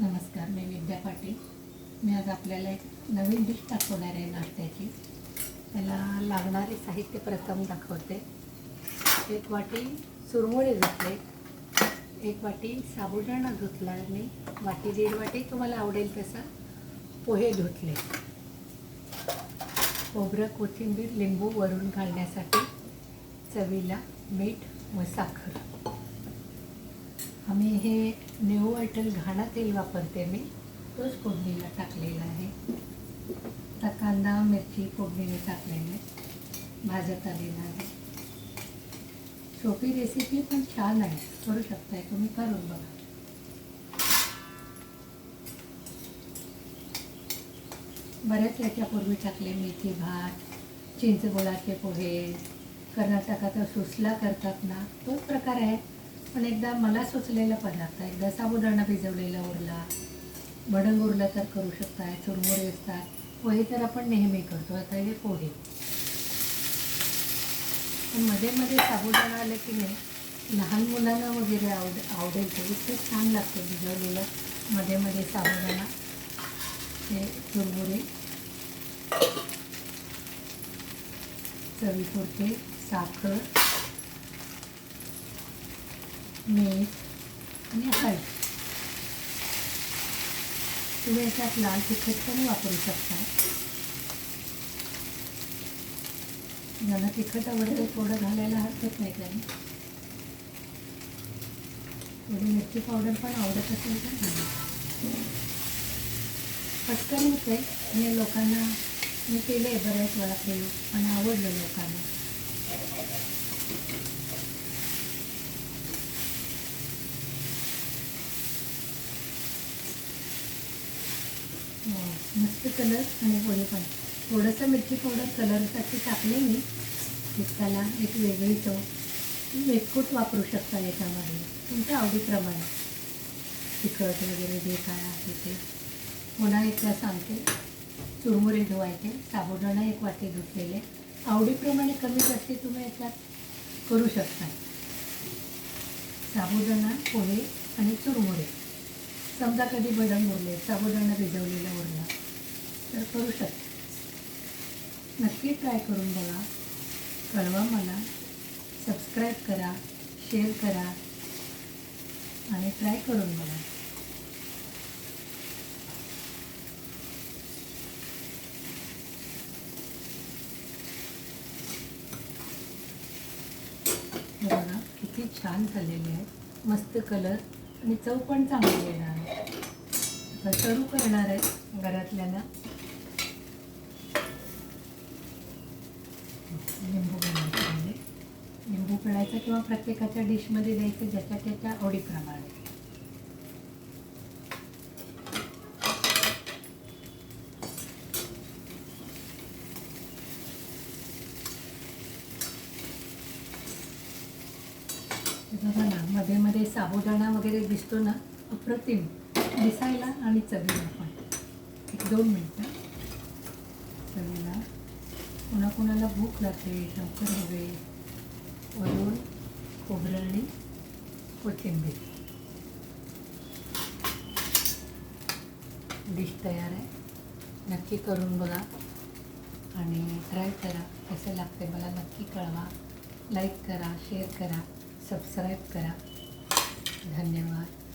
नमस्कार मी विद्या पाटील. मी आज आपल्याला एक नवीन डिश दाखवणार आहे नाश्त्याची. त्याला लागणारे साहित्य प्रथम दाखवते. एक वाटी सुरमुळे धुतले एक वाटी साबुदाणा धुतला मी. वाटी दीड वाटी तुम्हाला आवडेल तसा पोहे धुतले. खोबरं कोथिंबीर लिंबू वरून घालण्यासाठी चवीला मीठ व साखर. आम्ही हे न्यू अटल घाणा तेल वापरते मी. तोच फोडणीला टाकलेला आहे. आता कांदा मिरची फोडणीने टाकलेले भाजत आलेला आहे. सोपी रेसिपी पण छान आहे. करू शकताय तुम्ही करून बघा. बऱ्याच याच्यापूर्वी टाकले मेथी भात चिंचगुळाचे पोहे. कर्नाटकात सुसला करतात ना तोच प्रकार आहे. पण एकदा मला सुचलेला पदार्थ एकदा साबुदाणा भिजवलेला उरला. भडंग उरला तर करू शकताय चुरमुरे असतात. पोहे तर आपण नेहमी करतो आता हे पोहे. पण मध्ये मध्ये साबुदाणा आलं की नाही लहान मुलांना वगैरे आवड आवडेल तर इतकं छान लागतं भिजवलेलं मध्ये मध्ये साबुदाणा हे चुरमुरे. चवीपुरते साखर. मीठ आणि हळद तुम्ही याच्यात लाल तिखट पण वापरू शकता. ज्यांना तिखट आवडतं थोडं घालायला हरकत नाही त्याने थोडी मिरची पावडर पण आवडत असेल तर पटकन होते आणि लोकांना मी केले बऱ्याच वेळा प्रयोग पण आवडलं लोकांना. मस्त कलर आणि पोळी पण. थोडंसं मिरची पावडर कलरसाठी टाकले मी. त्याला एक वेगळी चव. मेटकूट वापरू शकता याच्यामध्ये. तुमच्या आवडीप्रमाणे. तिखट वगैरे जे काय आहे ते. पुन्हा एकदा सांगते. चुरमुरे धुवायचे. साबुदाणा एक वाटी धुतलेले. आवडीप्रमाणे कमी जास्ती तुम्ही याच्यात करू शकता. साबुदाणा पोहे आणि चुरमुरे. समजा कधी बदाम उरले साबुदाणा भिजवलेला उरला तर करू शकता. नक्की ट्राय करून बघा. कळवा मला. सबस्क्राईब करा शेअर करा आणि ट्राय करून बघा. बघा किती छान झालेले आहेत. मस्त कलर आणि चव पण चांगली येणार. आहे आता करणार आहे घरातल्याला. लिंबू पिळायचं लिंबू पिळायचं किंवा प्रत्येकाच्या डिशमध्ये द्यायचं ज्याच्या त्याच्या आवडीप्रमाणे. बघा ना मध्ये मध्ये साबुदाणा वगैरे दिसतो ना अप्रतिम. दिसायला आणि चवीला पण. एक दोन मिनटं. चवीला. पुन्हा कुणाला भूक लागते लवकर हवे वरून खोबरं आणि कोथिंबीर. डिश तयार आहे. नक्की करून बघा. आणि ट्राय करा. कसं लागते मला नक्की कळवा. लाईक करा शेअर करा सबस्क्राईब करा. धन्यवाद.